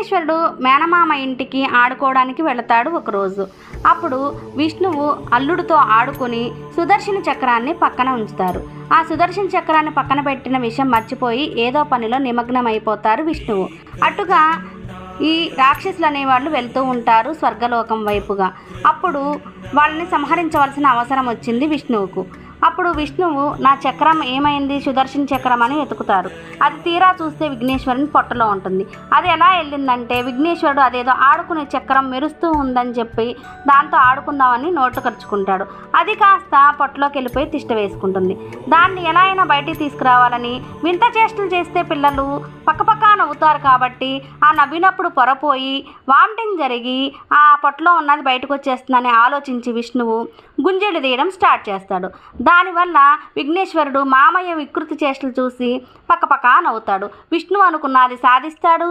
విఘ్నేశ్వరుడు మేనమామ ఇంటికి ఆడుకోవడానికి వెళతాడు ఒకరోజు. అప్పుడు విష్ణువు అల్లుడితో ఆడుకుని సుదర్శన చక్రాన్ని పక్కన ఉంచుతారు. ఆ సుదర్శన చక్రాన్ని పక్కన పెట్టిన విషయం మర్చిపోయి ఏదో పనిలో నిమగ్నమైపోతారు విష్ణువు. అటుగా ఈ రాక్షసులు అనేవాళ్ళు వెళ్తూ ఉంటారు స్వర్గలోకం వైపుగా. అప్పుడు వాళ్ళని సంహరించవలసిన అవసరం వచ్చింది విష్ణువుకు. అప్పుడు విష్ణువు నా చక్రం ఏమైంది? సుదర్శన్ చక్రం అని వెతుకుతారు. అది తీరా చూస్తే విఘ్నేశ్వరుని పొట్టలో ఉంటుంది. అది ఎలా వెళ్ళిందంటే విఘ్నేశ్వరుడు అదేదో ఆడుకునే చక్రం మెరుస్తూ ఉందని చెప్పి దాంతో ఆడుకుందామని నోట్లు ఖర్చుకుంటాడు అది కాస్త పొట్టలోకి వెళ్ళిపోయి తిష్ట వేసుకుంటుంది. దాన్ని ఎలా అయినా బయటికి తీసుకురావాలని వింత చేష్టలు చేస్తే పిల్లలు పక్కపక్క నవ్వుతారు కాబట్టి ఆ నవ్వినప్పుడు పొరపోయి వామిటింగ్ జరిగి ఆ పొట్టలో ఉన్నది బయటకు వచ్చేస్తుందని ఆలోచించి విష్ణువు గుంజెలు తీయడం స్టార్ట్ చేస్తాడు. దానివల్ల విఘ్నేశ్వరుడు మామయ్య వికృతి చేష్టలు చూసి పక్కపక్క నవ్వుతాడు. విష్ణువు అనుకున్నది సాధిస్తాడు.